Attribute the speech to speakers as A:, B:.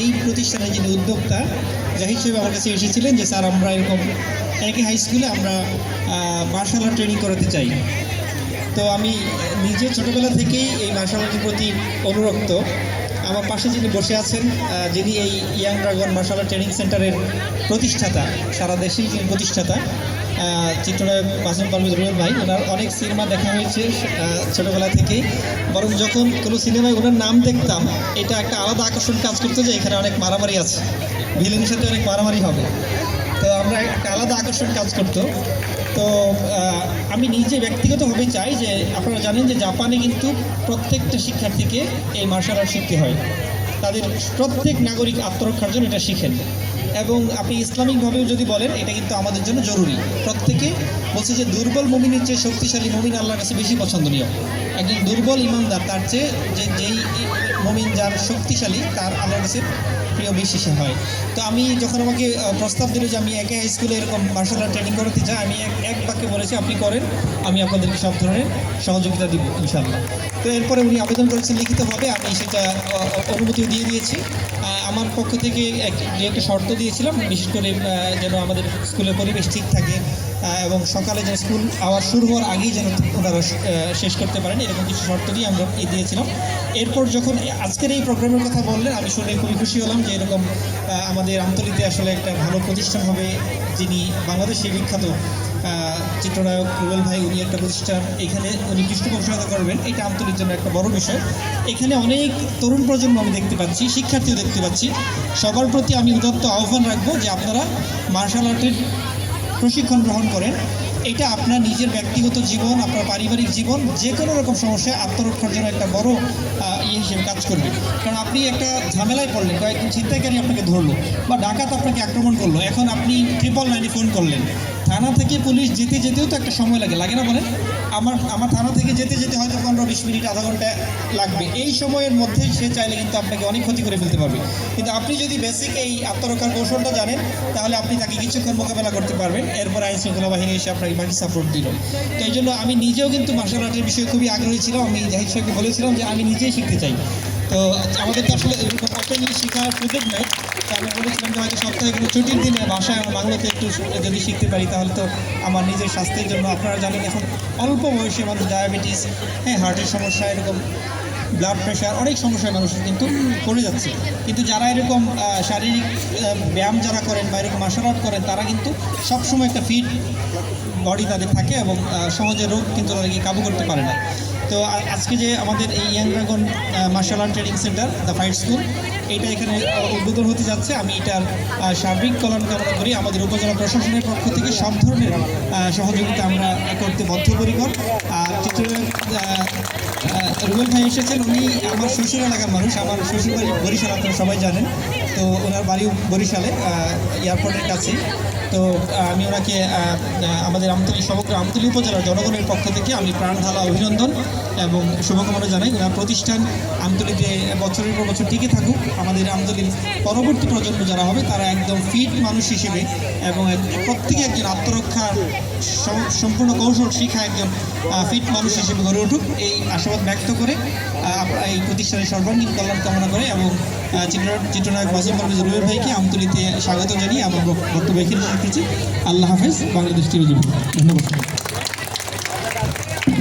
A: এই প্রতিষ্ঠানের যিনি উদ্যোক্তা, জাহিদ সাহেব আমার কাছে এসেছিলেন যে, স্যার, আমরা এরকম একই হাই স্কুলে আমরা মার্শাল আর্ট ট্রেনিং করাতে চাই। তো আমি নিজে ছোটোবেলা থেকেই এই মার্শাল আর্টের প্রতি অনুরক্ত। আমার পাশে যিনি বসে আছেন যিনি এই young dragon martial art training সেন্টারের প্রতিষ্ঠাতা, সারা দেশেই যিনি প্রতিষ্ঠাতা চিত্রনায়ক মাসুম পারভেজ রুয়েল ভাই, ওনার অনেক সিনেমা দেখা হয়েছে ছোটোবেলা থেকেই। বরং যখন কোনো সিনেমায় ওনার নাম দেখতাম, এটা একটা আলাদা আকর্ষণ কাজ করতো যে এখানে অনেক মারামারি আছে। ভিলেনের সাথে অনেক মারামারি হবে। তো আমরা একটা আলাদা আকর্ষণ কাজ করতো। তো আমি নিজে ব্যক্তিগতভাবে চাই যে আপনারা জানেন যে জাপানে কিন্তু প্রত্যেকটা শিক্ষার্থীকে এই মার্শাল আর্ট শিখতে হয়। তাদের প্রত্যেক নাগরিক আত্মরক্ষার জন্য এটা শিখেন। এবং আপনি ইসলামিকভাবেও যদি বলেন, এটা কিন্তু আমাদের জন্য জরুরি। প্রত্যেকে বলছে যে দুর্বল মমিনের চেয়ে শক্তিশালী মমিন আল্লাহর কাছে বেশি পছন্দনীয়। একজন দুর্বল ইমানদার, তার চেয়ে যে যেই মমিন যার শক্তিশালী, তার আল্লাহর কাছে প্রিয় বেশি সে হয়। তো আমি যখন আমাকে প্রস্তাব দিল যে আমি একে হাই স্কুলে এরকম মার্শাল আর্ট ট্রেনিং করাতে চাই, আমি এক এক বাক্যে বলেছি, আপনি করেন, আমি আপনাদেরকে সব ধরনের সহযোগিতা দিব ইনশাল্লাহ তো এরপরে উনি আবেদন করেছেন লিখিতভাবে, আমি সেটা অনুমতিও দিয়ে দিয়েছি। আমার পক্ষ থেকে একটা শর্ত দিয়েছিলাম, বিশেষ করে যেন আমাদের স্কুলের পরিবেশ ঠিক থাকে। এবং সকালে যেন স্কুল আওয়ার শুরু হওয়ার আগেই যেন ওনারা শেষ করতে পারেন, এরকম কিছু শর্ত দিয়ে আমরা এ দিয়েছিলাম। এরপর যখন আজকের এই প্রোগ্রামের কথা বললেন, আমি শুনে খুবই খুশি হলাম যে এরকম আমাদের আমতলিতে আসলে একটা ভালো প্রতিষ্ঠান হবে, যিনি বাংলাদেশে বিখ্যাত চিত্রনায়ক রুবেল ভাই, উনি একটা প্রতিষ্ঠান এখানে, উনি পৃষ্ঠপোষকতা করবেন, এটা আমতলির জন্য একটা বড় বিষয়। এখানে অনেক তরুণ প্রজন্ম আমি দেখতে পাচ্ছি, শিক্ষার্থীও দেখতে পাচ্ছি। সবার প্রতি আমি উদাত্ত আহ্বান রাখব যে আপনারা মার্শাল আর্টের প্রশিক্ষণ গ্রহণ করেন, এটা আপনার নিজের ব্যক্তিগত জীবন, আপনার পারিবারিক জীবন যে কোনো রকম সমস্যায় আত্মরক্ষার জন্য একটা বড় ইয়ে হিসেবে কাজ করবে। কারণ আপনি একটা ঝামেলায় পড়লেন, কয়েকজন ছিনতাইকারী আপনাকে ধরলো বা ডাকাত আপনাকে আক্রমণ করল, এখন আপনি ট্রিপল নাইনে ফোন করলেন। থানা থেকে পুলিশ যেতে যেতেও তো একটা সময় লাগে লাগে না বলেন? আমার আমার থানা থেকে যেতে যেতে হয়তো পনেরো বিশ মিনিট, আধা ঘণ্টা লাগবে। এই সময়ের মধ্যে সে চাইলে কিন্তু আপনাকে অনেক ক্ষতি করে ফেলতে পারবে। কিন্তু আপনি যদি বেসিক এই আত্মরক্ষার কৌশলটা জানেন, তাহলে আপনি তাকে কিছুক্ষণ মোকাবেলা করতে পারবেন। এরপর আইন শৃঙ্খলা বাহিনী এসে আপনাকে বাকি সাপোর্ট দিল। তো এই জন্য আমি নিজেও কিন্তু মার্শাল আর্টের বিষয়ে খুবই আগ্রহী ছিলাম। আমি জাহিদ সাহেবকে বলেছিলাম যে আমি নিজেই শিখতে চাই। তো আমাদের তো আসলে এরকম ওপেনলি শেখার সুযোগ নেই। আমি বলেছিলাম যে হয়তো সপ্তাহে কোনো ছুটির দিনে বাসায় আমার বাংলাতে একটু যদি শিখতে পারি, তাহলে তো আমার নিজের স্বাস্থ্যের জন্য আপনারা জানেন এখন অল্প বয়সে মানুষ ডায়াবেটিস হ্যাঁ হার্টের সমস্যা, এরকম ব্লাড প্রেশার অনেক সমস্যায় মানুষ কিন্তু পড়ে যাচ্ছে। কিন্তু যারা এরকম শারীরিক ব্যায়াম যারা করেন বা এরকম মার্শাল আর্ট করেন, তারা কিন্তু সবসময় একটা ফিট বডি তাদের থাকে এবং সহজে রোগ কিন্তু তাদেরকে কাবু করতে পারে না। তো আজকে যে আমাদের এই young dragon martial art training center the fight school এটা এখানে উদ্বোধন হতে যাচ্ছে। আমি এটার সার্বিক কল্যাণ কামনা করি। আমাদের উপজেলা প্রশাসনের পক্ষ থেকে সব ধরনের সহযোগিতা আমরা করতে বদ্ধপরিকর। আর রুবেল ভাই এসেছেন, উনি আমার শ্বশুর এলাকার মানুষ, আমার শ্বশুর বাড়ি বরিশাল, আপনারা সবাই জানেন। তো ওনার বাড়ি বরিশালে এয়ারপোর্টের কাছে তো আমি ওনাকে আমাদের আমতলী, সমগ্র আমতলি উপজেলার জনগণের পক্ষ থেকে আমি প্রাণ ঢালা অভিনন্দন। এবং শুভকামনা জানাই। ওনার প্রতিষ্ঠান আমতলীতে বছরের পর বছর টিকে থাকুক, আমাদের আমতলীর পরবর্তী প্রজন্ম যারা হবে, তারা একদম ফিট মানুষ হিসেবে এবং প্রত্যেকে একজন আত্মরক্ষার সম্পূর্ণ কৌশল শিখা একজন ফিট মানুষ হিসেবে গড়ে উঠুক। এই আশাবাদ ব্যক্ত করে এই প্রতিষ্ঠানের সর্বাঙ্গীন কল্যাণ কামনা করে এবং চিত্র চিত্রনায়ক ওয়াসিম পারভেজ রুবেল ভাইকে আমতলীতে স্বাগত জানিয়ে আমার বক্তব্য এখানে করছি। আল্লাহ হাফেজ, বাংলাদেশ টিভি ধন্যবাদ।